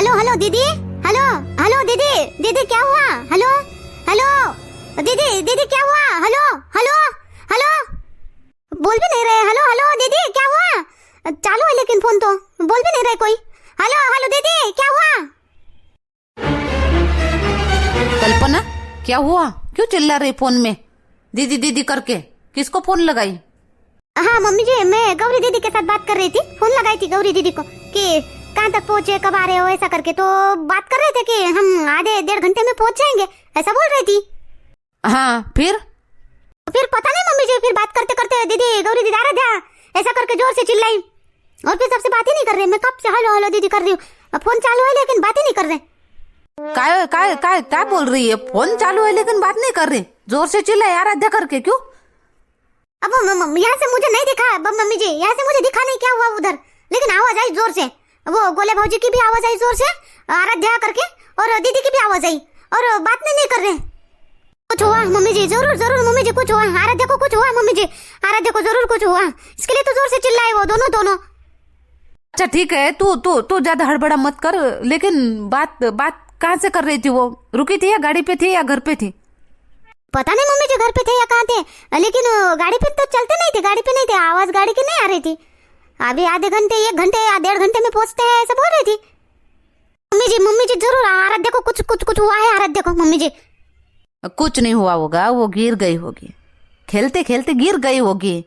Hello hello दीदी hello hello दीदी दीदी क्या हुआ हेलो हेलो दीदी दीदी क्या हुआ हेलो हेलो हेलो बोल भी नहीं रहे। हेलो हेलो दीदी क्या हुआ चालू है लेकिन फ़ोन तो। बोल भी नहीं रहे कोई। हेलो हेलो दीदी क्या हुआ कल्पना क्या हुआ? क्यों चिल्ला रही फ़ोन में? दीदी दीदी करके। किसको फ़ोन लगाई? हाँ मम्मी जी मैं गौरी दीदी के साथ बात कर रही थी। फ़ोन लगाई थी गौरी दीदी को कि कहाँ तक पहुँचे? कब आ रहे हो? ऐसा करके तो बात कर रहे थे कि हम आधे डेढ़ घंटे में पहुँच जाएँगे। ऐसा बोल रही थी। हाँ फिर? फिर पता नहीं मम्मी जी फिर बात करते करते दीदी गौरी दीदी आराध्या ऐसा करके ज़ोर से चिल्लाई। और फिर सबसे बात ही नहीं कर रहे। मैं कब से हेलो हेलो दीदी कर रही हूँ। फ़ोन चालू है लेकिन बात ही नहीं कर रहे। काय काय काय क्या बोल रही है? फ़ोन चालू है लेकिन बात नहीं कर रही। ज़ोर से चिल्ला आराध्या करके क्यों? अब यहाँ से मुझे नहीं दिखा। अब मम्मी जी यहाँ से मुझे दिखा नहीं क्या हुआ उधर। लेकिन आवाज़ आई ज़ोर से। वो गोले भाजी की भी आवाज़ आई ज़ोर से? आराध्या करके और दीदी की भी आवाज़ आई। और बात नहीं, नहीं कर रहे। कुछ हुआ मम्मी जी? ज़रूर ज़रूर मम्मी जी कुछ हुआ। आराध्या को कुछ हुआ मम्मी जी? आराध्या को ज़रूर कुछ हुआ। इसके लिए तो ज़ोर से चिल्लाए वो दोनों दोनों। अच्छा ठीक है। तू तू तू ज़्यादा हड़बड़ा मत कर लेकिन बात बात कहाँ से कर रही थी वो? रुकी थी या गाड़ी पे थी या घर पे थी? पता नहीं मम्मी जी घर पे थे या कहाँ थे। लेकिन गाड़ी पे तो चलते नहीं थे गाड़ी पे नहीं थे। आवाज़ गाड़ी की नहीं आ रही थी। अभी आधे घंटे एक घंटे या डेढ़ घंटे में पहुँचते हैं ऐसा बोल रही थी? मम्मी जी मम्मी जी ज़रूर आराध्या को कुछ कुछ कुछ हुआ है आराध्या को मम्मी जी। कुछ नहीं हुआ होगा वो गिर गई होगी। खेलते खेलते गिर गई होगी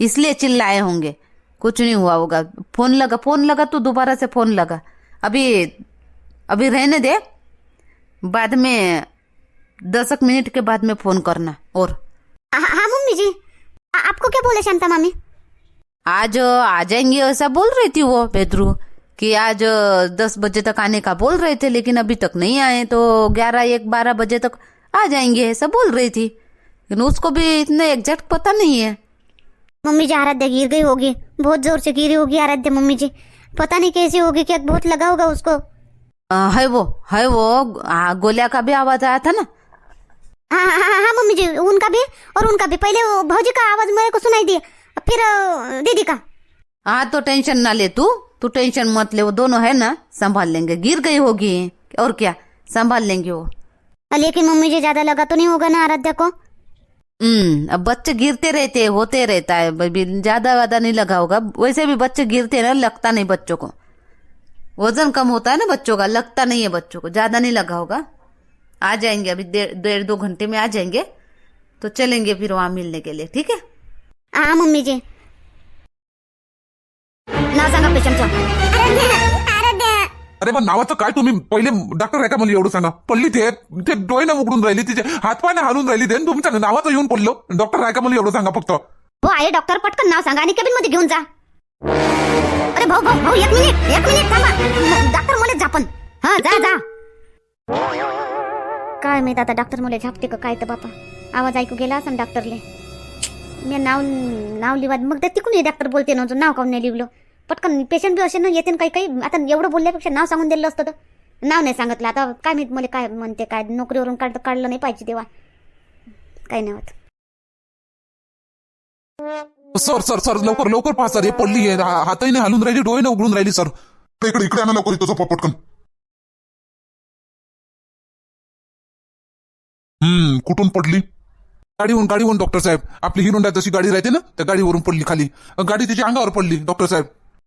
इसलिए चिल्लाए होंगे। कुछ नहीं हुआ होगा। फ़ोन लगा फ़ोन लगा तो दोबारा से फ़ोन लगा। अभी अभी रहने दे। बाद में दस मिनट के बाद में फ़ोन करना और। हाँ हाँ, मम्मी जी। आ, आपको क्या बोले शांता मामी? आज आ जाएँगे ऐसा बोल रही थी वो बेदरू कि आज दस बजे तक आने का बोल रहे थे लेकिन अभी तक नहीं आए तो ग्यारह एक बारह बजे तक आ जाएँगे ऐसा बोल रही थी। लेकिन उसको भी इतना एग्जैक्ट पता नहीं है। मम्मी जी आराध्या गिर गई होगी बहुत ज़ोर से गिरी होगी आराध्या मम्मी जी। पता नहीं कैसी होगी क्या बहुत लगा होगा उसको? अ, है वो है वो आ, गोलिया का भी आवाज़ आया था ना? हाँ हाँ हाँ हाँ, मम्मी जी उनका भी और उनका भी पहले भौजी का आवाज़ मेरे को सुनाई दिया। फिर दीदी का। हाँ तो टेंशन ना ले तू। तू टेंशन मत ले वो दोनों है ना संभाल लेंगे। गिर गई होगी। और क्या संभाल लेंगे वो। लेकिन मम्मी जी ज़्यादा लगा तो नहीं होगा ना आराध्या को? हम्म अब बच्चे गिरते रहते होते रहता है। ज़्यादा वादा नहीं लगा होगा। वैसे भी बच्चे गिरते हैं ना लगता नहीं बच्चों को। वज़न कम होता है ना बच्चों का लगता नहीं है बच्चों को। ज़्यादा नहीं लगा होगा। आ जाएँगे अभी डेढ़ दो घंटे में आ जाएँगे। तो चलेंगे फिर वहाँ मिलने के लिए ठीक है? हाँ मम्मी जी नाव सांगा पेशंटचं. अरे मग नावाचं काय तुम्ही? पहिले डॉक्टर आहे का मला एवढं सांगा? पडली ते. ते डोळे ना उघडून राहिली तिचे हातपाय ना हालून राहिली ते. तुमच्या नावाचं येऊन पडलो. डॉक्टर आहे का मला एवढं सांगा फक्त. हो आहे डॉक्टर पटकन नाव सांगा आणि केबिनमध्ये घेऊन जा. अरे भाऊ भाऊ भाऊ एक मिनिट एक मिनिट थांबा. म- डॉक्टर मुले झापन हा जा जा. काय माहीत आता डॉक्टर मुले झापते का काय तर बापा. आवाज ऐकू गेला असं डॉक्टरले मी नाव नाव लिवा. मग ते तिकून डॉक्टर बोलते ना नाव काऊन नाही लिहिलं? पटकन पेशंट बी असे ना येते ना काही काही. आता एवढं बोलल्यापेक्षा नाव सांगून दिलं असतं तर? नाव नाही सांगितलं. आता काय माहीत मला काय म्हणते काय नोकरीवरून काढ काढलं नाही पाहिजे तेव्हा. काही नाही होत. सर सर सर लवकर लवकर पहा सर. हे पडली आहे. हा- हातही नाही हालून राहिली डोळे ना उघडून राहिली सर. इकडे इकडे आणा लवकर इथं झोपा पटकन. हम्म कुठून पडली? गाडीवरून गाडीवरून डॉक्टर साहेब. आपली हिरोंडा जशी गाडी राहते ना त्या गाडीवरून पडली खाली. गाडी तिच्या अंगावर पडली डॉक्टर साहेब.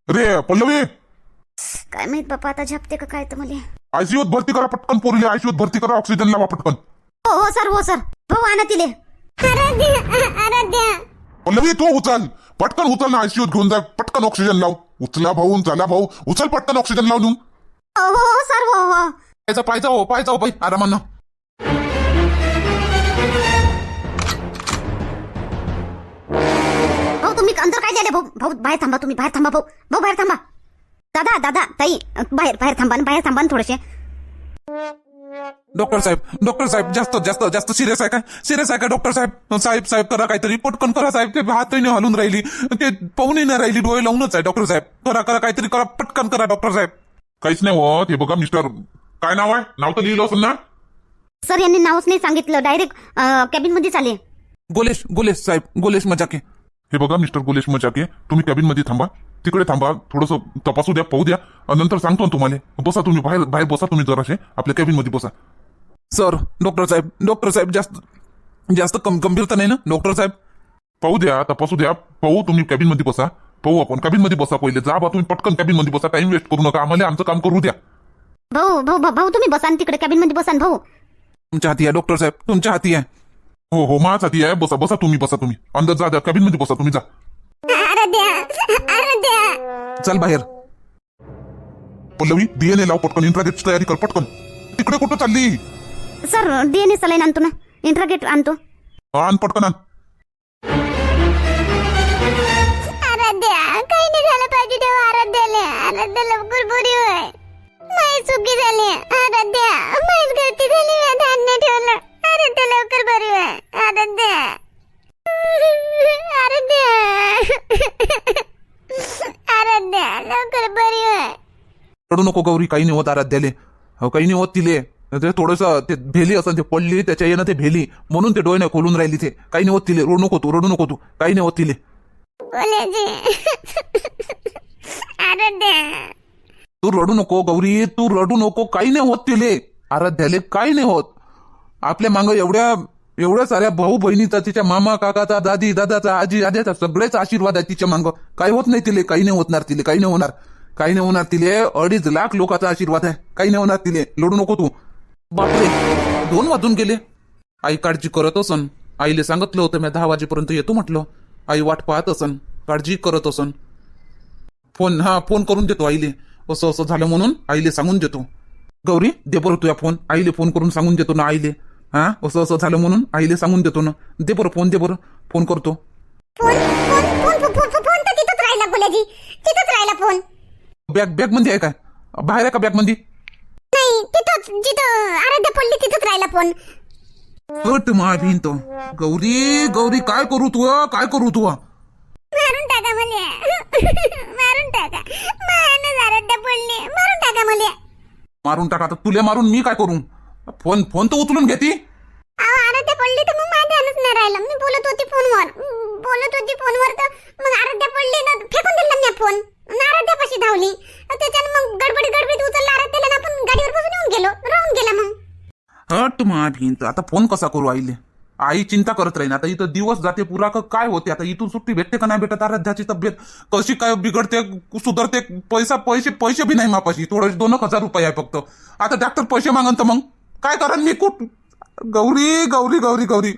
रे पल्लवी! काय माहीत बापा आता झपते का काय तर मला? आयसीयूत भरती करा पटकन पोरीला आयसीयूत भरती करा ऑक्सिजन लावा पटकन. हो हो सर हो सर. भाऊ आणा तिले. आराध्या आराध्या. पल्लवी तू उचल. पटकन उचल ना आयसीयूत घेऊन जा. पटकन ऑक्सिजन लाव. उचला भाऊ चला भाऊ. उचल पटकन ऑक्सिजन लाव हो हो हो, सर हो हो. पायचा पायचा हो पायचा हो बाई. आरामानं. अंदर काय झाले भाऊ? भाऊ बाहेर थांबा तुम्ही बाहेर थांबा भाऊ. भाऊ बाहेर थांबा. दादा दादा ताई बाहेर बाहेर थांबा न, बाहेर थांबा न थोडेसे. डॉक्टर साहेब डॉक्टर साहेब जास्त जास्त जास्त सिरियस आहे काय सिरियस आहे का डॉक्टर साहेब? साहेब साहेब करा काहीतरी पटकन करा साहेब ते हातही नाही हलून राहिली. ते पाहूनही नाही राहिली डोळे लावूनच आहे डॉक्टर साहेब. करा करा काहीतरी करा पटकन करा डॉक्टर साहेब. काहीच नाही होत हे बघा मिस्टर काय नाव आहे? नाव तर लिहिलं असेल ना? सर यांनी नावच नाही सांगितलं. डायरेक्ट कॅबिनमध्ये चाले गोलेश गोलेश साहेब गोलेश मजाके. हे बघा मिस्टर गोलेश मजाके तुम्ही कॅबिनमध्ये थांबा. तिकडे थांबा थोडंसं तपासू द्या पाहू द्या आणि नंतर सांगतो ना तुम्हाला. बसा तुम्ही बाहेर बाहेर बसा तुम्ही जराशे आपल्या कॅबिनमध्ये बसा. सर डॉक्टर साहेब डॉक्टर साहेब जास्त जास्त कम गंभीरता नाही ना डॉक्टर साहेब? पाहू द्या तपासू द्या पाहू तुम्ही कॅबिनमध्ये बसा. पाहू आपण कॅबिनमध्ये बसा पहिले. जा बा तुम्ही पटकन कॅबिनमध्ये बसा टाइम वेस्ट करू नका आम्हाला आमचं काम करू द्या. भाऊ भाऊ भाऊ तुम्ही बसा न तिकडे कॅबिनमध्ये बसा न भाऊ. तुमच्या हाती आहे डॉक्टर साहेब तुमच्या हाती आहे. हो हो माझ्या हाती आहे. बसा बसा तुम्ही बसा तुम्ही. अंदर जा द्या कॅबिनमध्ये बसा तुम्ही जा. चल बाहेर. पल्लवी डीएनए लाव पटकन. इंट्रागेटची तयारी कर पटकन. तिकडे कुठं चालली? सर डीएनए सलाईन आणतो ना. इंट्रागेट आणतो. आण पटकन आण. आराध्या काही नाही झालं पाहिजे तेव्हा आराध्याला. आराध्या लवकर बरी होय. माही चुकी झाली. आराध्या माहीच गलती झाली. मी धान्य ठेवलं. आराध्या लवकर बरी आराध्या आराध्या आराध्या लवकर बरी रडू नको गौरी काही नाही होत आराध्याले. हो काही नाही होत तिले. ते थोडस ते भेली असं ते पडली त्याच्या येणं ते भेली. म्हणून ते डोळे खोलून राहिली ते. काही नाही होत तिले. रडू नको तू रडू नको तू. काही नाही होत तिले. तू रडू नको गौरी तू रडू नको. काही नाही होत तिले. आराध्याले काही नाही होत. आपल्या मांग एवढ्या एवढ्या साऱ्या भाऊ बहिणीचा तिच्या मामा काकाचा दादी दादाचा आजी आज्याचा सगळेच आशीर्वाद आहे तिच्या मांग. काही होत नाही तिले काही नाही होणार तिले काही नाही होणार. काही नाही होणार तिले अडीच लाख लोकांचा आशीर्वाद आहे. काही नाही होणार तिले. लढू नको तू. बापरे. दोन वाजून गेले. आई काळजी करत असन. आईले सांगितलं होतं मी दहा वाजेपर्यंत येतो म्हटलं. आई वाट पाहत असन. काळजी करत असन. फोन हा फोन करून देतो आईले. असं असं झालं म्हणून आईले सांगून देतो. गौरी दे बरं तुझ्या फोन. आईले फोन करून सांगून देतो ना आईले. हा? असं असं झालं म्हणून आईले सांगून देतो ना. दे बरं फोन दे बरं. फोन करतो. Phone phone phone phone phone phone तर तिथंच राहिला गुलाजी तिथंच राहिला फोन बॅग बॅगमध्ये आहे काय? बाहेर आहे का बॅगमध्ये? नाही तिथंच जिथं आराध्या पडली तिथंच राहिला फोन हट मा भिंत गौरी गौरी काय करू तू काय करू तू? मारून टाका मला. मारून टाका. मायानं आराध्या पडली मारून टाका मला. मारून टाका. आता तुले मारून मी काय करू? फोन फोन तर उचलून घेती अहो आराध्या पडली तर मग माझ्या ध्यानच नाही राहिलं. मी बोलत होती फोनवर. बोलत होती फोनवर तर मग आराध्या पडली ना फेकून दिला मी फोन. आणि आराध्यापाशी धावली. त्याच्यानं मग गडबडी गडबडीत उचलला आराध्याला आपण गाडीवर बसून येऊन गेलो. राहून गेला मग. हट मा भिंत आता फोन कसा करू आईले? आई चिंता करत राहीन. आता इथं दिवस जाते पुरा का काय होते? आता इथून सुट्टी भेटते का नाही भेटत? आराध्याची तब्येत कशी काय बिघडते सुधारते? पैसा पैसे पैसे बी नाही मापाशी. थोडे दोन हजार रुपये आहे फक्त. आता डॉक्टर पैसे मागन तर मग? काय करा मी कुठ? गौरी गौरी गौरी गौरी.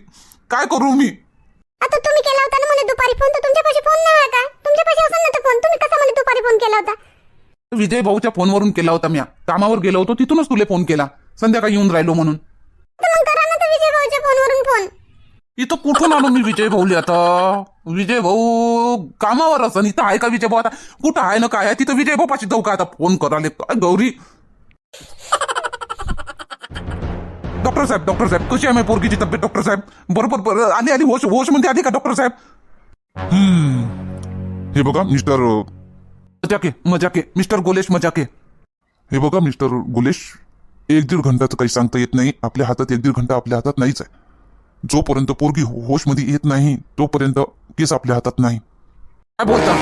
काय करू मी? आता तुम्ही केला होता ना मला दुपारी फोन तर तुमच्यापाशी फोन नाही का तुमच्यापाशी असेल ना तो फोन तुम्ही कसा मला दुपारी फोन केला होता? विजय भाऊच्या फोनवरून केला होता मी. कामावर गेलो होतो तिथूनच तुले फोन केला. संध्याकाळी येऊन राहिलो म्हणून. तर मग करा ना तर विजय भाऊच्या फोनवरून फोन इथं कुठून आलो मी विजय भाऊले आता? विजय भाऊ कामावर असं इथं आहे का विजय भाऊ? आता कुठं आहे ना काय आहे? तिथं विजय भाऊ पाशी जाऊ का आता? फोन कराले काय गौरी. डॉक्टर साहेब डॉक्टर साहेब कशी आहे पोरगीची तब्येत डॉक्टर साहेब? बरोबर बरं आली आली होश होशमध्ये आली का डॉक्टर साहेब? हम्म. हे बघा मिस्टर मजाके मजाके. मिस्टर गोलेश मजाके. हे बघा मिस्टर गोलेश एक दीड घंटाचं काही सांगता येत नाही. आपल्या हातात एक दीड घंटा आपल्या हातात नाहीच आहे. जोपर्यंत पोरगी होशमध्ये येत नाही तोपर्यंत केस आपल्या हातात नाही. काय बोलता?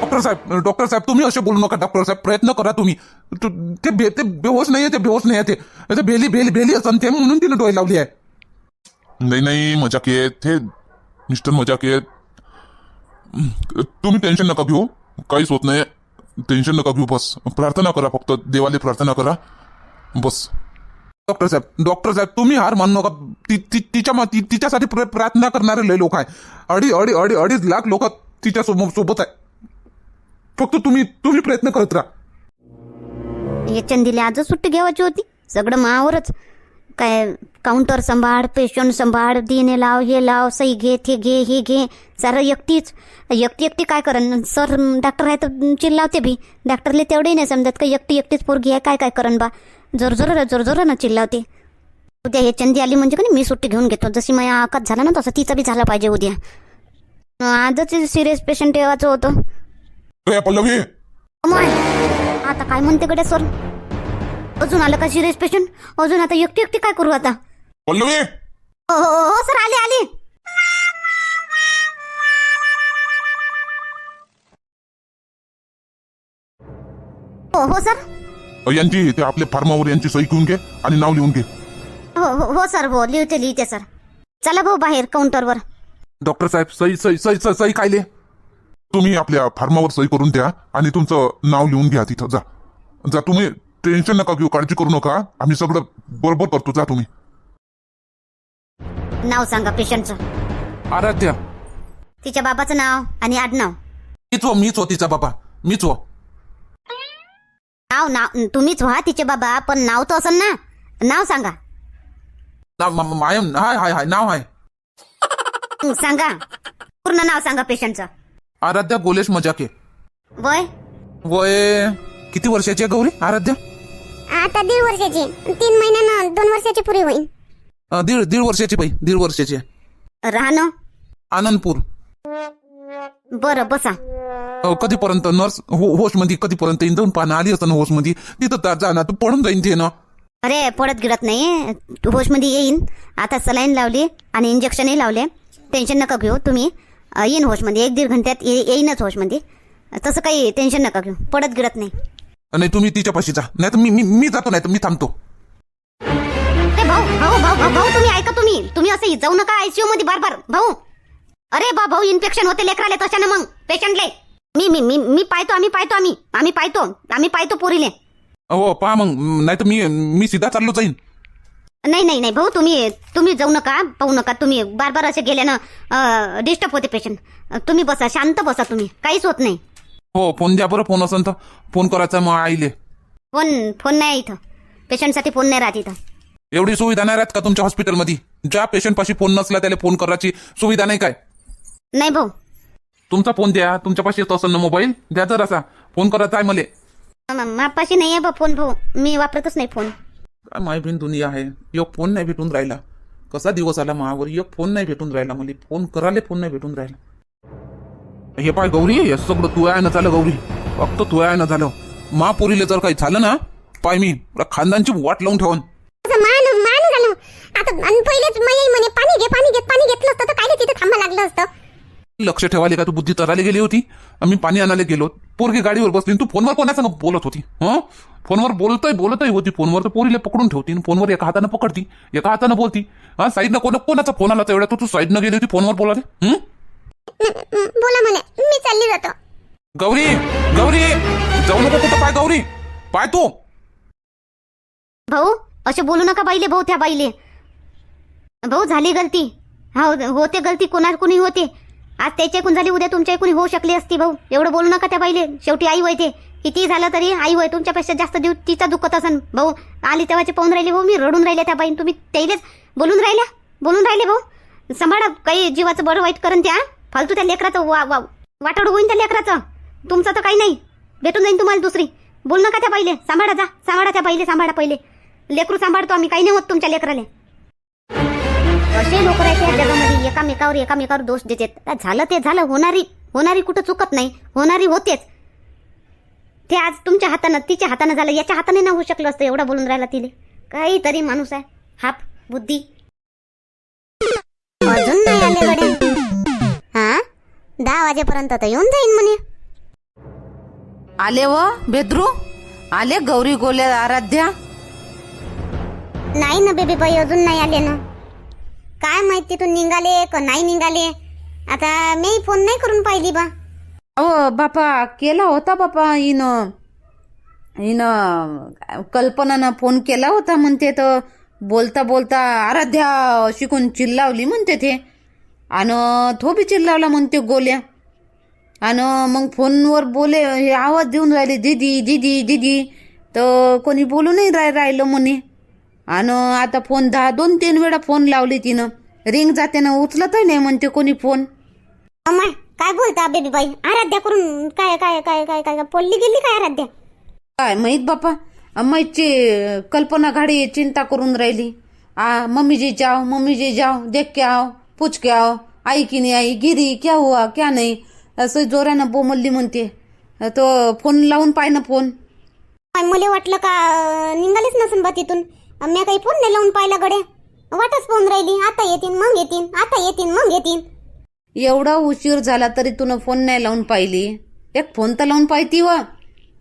डॉक्टर साहेब डॉक्टर साहेब तुम्ही असे बोलू नका. डॉक्टर साहेब प्रयत्न करा तुम्ही. तु- ते बे ते बेहोश नाही आहे ते बेहोश नाही आहे ते ते बेली बेली बेली असं ते म्हणून तिने डोळे लावली आहे. नाही नाही मजाक येत हे मिस्टर मजाक येत तुम्ही टेन्शन नका घेऊ. काहीच होत नाही. टेन्शन नका घेऊ बस. प्रार्थना करा फक्त. देवाले प्रार्थना करा. बस. डॉक्टर साहेब डॉक्टर साहेब तुम्ही हार मानू नका. ति- ति- तिच्या मा- ति- तिच्यासाठी प्र- प्रार्थना करणारे लय लोक आहे. अडी अडी अडी अडीच लाख लोक तिच्या सोबत सोबत आहे. फक्त तुम्ही तुम्ही प्रयत्न करत राहा. या चंदीला आजच सुट्टी घ्यावायची होती. सगळं मावरच. काय काउंटर सांभाळ पेशंट सांभाळ दिने लाव हे लाव सही घे ते घे हे घे. सारं एकटीच. एकटी एकटी काय करन सर डॉक्टर आहे तर चिल्लावते बी. डॉक्टरले तेवढे नाही समजत का एकटी एकटीच पोरगी आहे काय काय करन बा? जोरजोर जोरजोर ना चिल्लावते उद्या हे चंदी आली म्हणजे का नाही मी सुट्टी घेऊन घेतो. जशी माझ्या आकात झाला ना तसं तिचा बी झाला पाहिजे उद्या. आजच सिरियस पेशंट ठेवायचं होतं. ए, पल्लवी आता काय म्हणते कडे सर? अजून आलं का सिरियस पेशंट अजून आता एकटी एकटी काय करू आता? पल्लवी हो हो हो सर आले आले. हो हो सर. यांची ते आपल्या फार्मावर यांची सही घेऊन घे आणि नाव लिहून घे. हो हो हो सर हो लिहिते लिहिते सर. चला भाऊ बाहेर काउंटरवर डॉक्टर साहेब सही सही सही सही सही कायले? तुम्ही आपल्या फार्मावर सही करून द्या आणि तुमचं नाव लिहून घ्या तिथं. जा. जा तुम्ही टेन्शन नका घेऊ काळजी करू नका. आम्ही सगळं बरोबर करतो. जा तुम्ही. नाव सांगा पेशंटचं. आराध्या. तिच्या बाबाचं नाव आणि आडनाव. मीच हो मीच हो तिचा बाबा. मीच हो. नाव नाव तुम्हीच व्हा तिचे बाबा पण नाव तर असेल ना. नाव सांगा. नाव मा- मा- माय हाय हाय हाय नाव आहे सांगा. पूर्ण नाव सांगा पेशंटचं. आराध्या गोलेश मजाके. वय? वय किती वर्षाची आहे गौरी आराध्या? आता दीड वर्षाची तीन महिन्यानं दोन वर्षाची पुरी होईल अं, दीड दीड वर्षाची बाई दीड वर्षाची आहे. राहणं? आनंदपूर. बरं बसा. अं, कधीपर्यंत नर्स हो होशमध्ये कधीपर्यंत येईन? जाऊन पाहणं आली असतं होशमध्ये तिथं जा- जा ना तू पडून जाईन ते ना अरे पडत गिळत नाही होशमध्ये येईन. आता सलाईन लावली आणि इंजेक्शनही लावले. टेन्शन नका घेऊ. तुम्ही येईन होशमध्ये एक दीड घंट्यात ये- येईनच होशमध्ये तसं काही टेन्शन नका घेऊ. पडत गिळत नाही. नाही तुम्ही तिच्यापाशी जा. नाही तर मी मी मी जातो नाही तर मी थांबतो. ए भाऊ भाऊ भाऊ भाऊ भाऊ तुम्ही ऐका तुम्ही. तुम्ही असं जाऊ नका आयसीयू मध्ये बार बार भाऊ. अरे बा भाऊ इन्फेक्शन होते लेकराले तशानं मग. पेशंटले मी मी मी मी पाहतो आम्ही पाहतो आम्ही. आम्ही पाहतो. आम्ही पाहतो पोरीले. हो पहा मग. नाही तर मी मी सीधा चाललो जाईन. नाही नाही नाही भाऊ तुम्ही तुम्ही जाऊ नका पाहू नका. तुम्ही बार बार असे गेल्यानं डिस्टर्ब होते पेशंट तुम्ही बसा शांत बसा तुम्ही. काहीच होत नाही. हो फोन द्या बरं फोन असेल तर. फोन करायचा मग आईले. फोन फोन नाही इथं. पेशंटसाठी फोन नाही राहत इथं. एवढी सुविधा नाही राहत का तुमच्या हॉस्पिटलमध्ये ज्या पेशंट पाशी फोन नसला त्याला फोन करायची सुविधा नाही काय? नाही भाऊ. तुमचा फोन द्या. तुमच्यापाशी येतो असेल ना मोबाईल द्या जर असा फोन करायचा आहे मले. मापाशी नाही आहे बा फोन भाऊ. मी वापरतच नाही फोन काय माय बहीण दुनिया आहे? एक फोन नाही भेटून राहिला. कसा दिवस आला मावर एक फोन नाही भेटून राहिला मला. फोन करायला फोन नाही भेटून राहिला. हे पाय गौरी हे सगळं तू आहे ना झालं गौरी. फक्त तू आहे ना झालं. महापुरीले जर काही झालं ना पाय मी खानदानची वाट लावून ठेवून. मान मान झालं. आता पहिलेच म्हणे पाणी घे पाणी घे पाणी घेतलं असतं तर काय तिथे थांबा लागलं असतं? लक्ष ठेवाले का तू बुद्धी तरायला गेली होती? आम्ही पाणी आणायला गेलो. पोरगी गाडीवर बसली तू फोनवर कोणासंग बोलत होती? हं? फोनवर बोलतोय बोलतही होती फोनवर. तर पोरीला पकडून ठेवती फोनवर एका हातानं पकडती एका हातानं बोलती. हा साईडनं कोणा कोणाचा फोन आला तर एवढा तू तू साईडनं गेली होती फोनवर बोलाले हं? म- बोला म्हणे मी चालली जातो. गौरी गौरी जाऊ नको कुठं पाय गौरी. पाय तू. भाऊ असे बोलू नका बाईले भाऊ त्या बाईले. भाऊ झाली गलती. हा होते गलती कोणा कोणी होते. आज त्याच्या ऐकून झाली उद्या तुमच्या ऐकून होऊ शकली असती भाऊ. एवढं बोलू नका त्या बाईले. शेवटी आई वय ते. किती झालं तरी आई वय तुमच्यापेक्षा जास्त जीव तिचा दुखत असन. भाऊ आली तेव्हाचे पाहून राहिले भाऊ मी रडून राहिले त्या बाईन. तुम्ही त्याईलेच बोलून राहिल्या? बोलून राहिले भाऊ? सांभाळा काही जीवाचं बरं वाईट करून त्या फालतू त्या लेकराचं वा वा वाटड होईन त्या लेकराचं. तुमचं तर काही नाही. भेटून जाईन तुम्हाला दुसरी. बोल नका त्या पहिले सांभाळा जा. सांभाळा त्या बाईले सांभाळा पहिले. लेकरू सांभाळतो आम्ही. काही नाही होत तुमच्या लेकराले. असे लोक राहते या जगामध्ये एकामेकावर एकामेकावर दोष देतात आता झालं ते झालं होणारी होणारी कुठं चुकत नाही होणारी होतेच. ते आज तुमच्या हातानं तिच्या हातानं झालं याच्या हाताने ना होऊ शकलं असतं एवढं बोलून राहिला तिले काहीतरी माणूस आहे हाप बुद्धी. अजून नाही आले गडे हा? दहा वाजेपर्यंत तर येऊन जाईन म्हणे. आले व बेद्रू आले गौरी गोले आराध्या? नाही ना बेबी बाई अजून नाही आले ना. काय माहीत तिथून निघाले का नाही निघाले? आता मी फोन नाही करून पाहिली बा. अहो बापा केला होता बापा हिनं. हिनं कल्पनानं फोन केला होता म्हणते तर बोलता बोलता आराध्या शिकून चिल्लावली म्हणते ते. आणि तो बी चिल्लावला म्हणते गोल्या. आणि मग फोनवर बोले हे आवाज देऊन राहिले दीदी दीदी दीदी. तर कोणी बोलू नाही राहिलं म्हणे. आणि आता फोन दहा दोन तीन वेळा फोन लावले तिनं. रिंग जाते ना उचलतही नाही म्हणते कोणी फोन. अम्मा काय बोलता बेबी बाई आराध्या करून काय काय काय काय काय पडली गेली काय आराध्या? काय माहीत बापा? अम्माची कल्पना घाडी चिंता करून राहिली. आ मम्मी जी जाओ मम्मी जी जाओ देख के आओ पूछ के आओ आई की नाही आई गिरी क्या हुआ क्या नाही? असं जोरानं बोमल्ली म्हणते. तो फोन लावून पाय ना फोन. मला वाटलं का निघालेच नसून बा तिथून. मी काही फोन नाही लावून पाहिला गड्या. वाटच फोन राहिली आता येतील मग येतील आता येतील मग येतील एवढा उशीर झाला तरी तुनं फोन नाही लावून पाहिली. एक फोन तर लावून पाहिती व.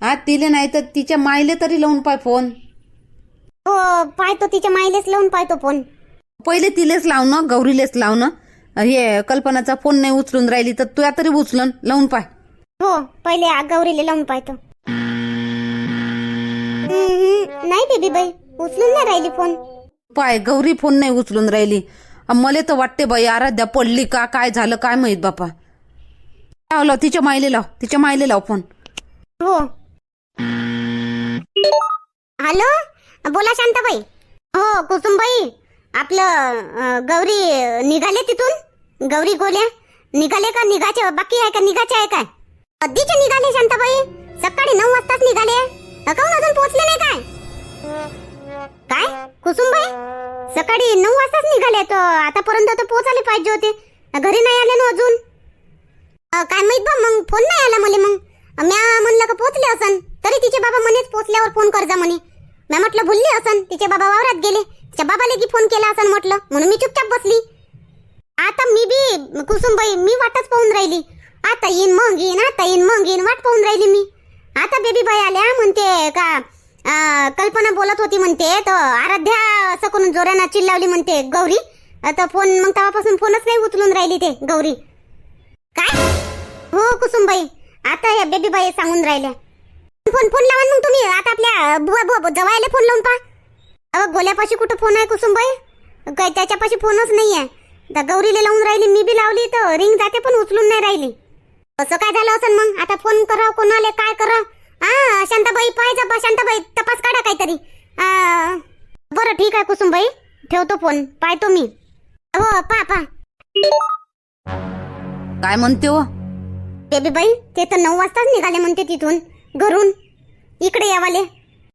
हा तिले नाही तर तिच्या मायले तरी लावून पाय फोन. हो पाहतो तिच्या मायलेच लावून पाहतो फोन. पहिले तिलेच लावणं गौरीलेच लावणं. हे कल्पनाचा फोन नाही उचलून राहिली तर तुया तरी उचलन लावून पाय हो पहिले आ- गौरीला लावून पाहतो. हम्म, नाही बेबी बाई. उचलून नाही राहिली फोन. पाय गौरी फोन नाही उचलून राहिली. मला तर वाटते बाई आराध्या पडली का काय झालं काय माहीत बापा. लाव लाव तिच्या मायले लाव तिच्या मायले लाव फोन. हो. हॅलो? बोला शांताबाई. हो कुसुमबाई आपलं अं, गौरी निघाले तिथून? गौरी गोल्या निघाले का निघाचे बाकी आहे का निघाचे आहे काय? कधीचे निघाले शांताबाई? सकाळी नऊ वाजताच निघाले. अं, काहून अजून पोहोचले नाही काय? काय? कुसुमबाई? सकाळी नऊ वाजताच निघाले तर आतापर्यंत तर पोहोचायला पाहिजे होते. घरी नाही आले ना अजून. काय माहीत बा मग फोन नाही आला मला मग. म्या म्हणलं का पोचले असन. तरी तिचे बाबा म्हणेच पोचल्यावर फोन कर जा म्हणे. म्या म्हटलं भुलले असन. तिचे बाबा वावरात गेले. तिच्या बाबाला की फोन केला असन म्हटलं. म्हणून मी चुपचाप बसली. आता मी बी कुसुमबाई मी वाटच पाहून राहिली. आता येईन मग येईन आता येईन मग येईन वाट पाहून राहिली मी. आता बेबी बाई आल्या म्हणते का कल्पना बोलत होती म्हणते तर आराध्या असं करून जोरानं चिल्लावली म्हणते गौरी आता फोन मग तेव्हापासून फोनच नाही उचलून राहिली ते गौरी. काय? हो कुसुमबाई आता या बेबी बाई सांगून राहिल्या. फोन फोन लावा ना मग तुम्ही आता आपल्या बुवा बुवा जवायला फोन लावून पा अहो गोल्यापाशी कुठं फोन आहे कुसुमबाई? काय त्याच्यापाशी फोनच नाही आहे तर गौरीला लावून राहिली मी बी लावली तर रिंग जाते पण उचलून नाही राहिली. असं काय झालं असेल मग? आता फोन करा कोणाला काय करा हा शांताबाई पाहायचा बा शांताबाई तपास काढा काहीतरी. बरं ठीक आहे कुसुमबाई. ठेवतो फोन पाहतो मी. हो पा पा. काय म्हणते हो? बेबी बाई ते तर नऊ वाजताच निघाले म्हणते तिथून घरून. इकडे यावाले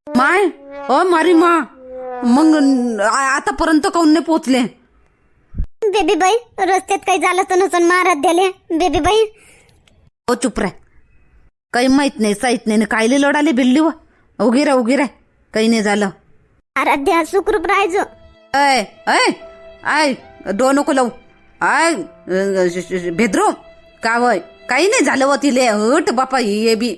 माय ओ मारी मा. मग आतापर्यंत काऊन नाही पोचले बेबी बाई रस्त्यात काही झालं तर नसन महाराज द्याले. बेबी बाई हो चुप राय काही माहीत नाही साहित नाही कायले लढाले बिल्ली व. उगी राह उगी राह. काही नाही झालं. आराध्या सुखरूप राहायचो. अय अय आय डो नको लावू. आय भेद्रो. का वय? काही नाही झालं व तिले. हट बापा हे बी.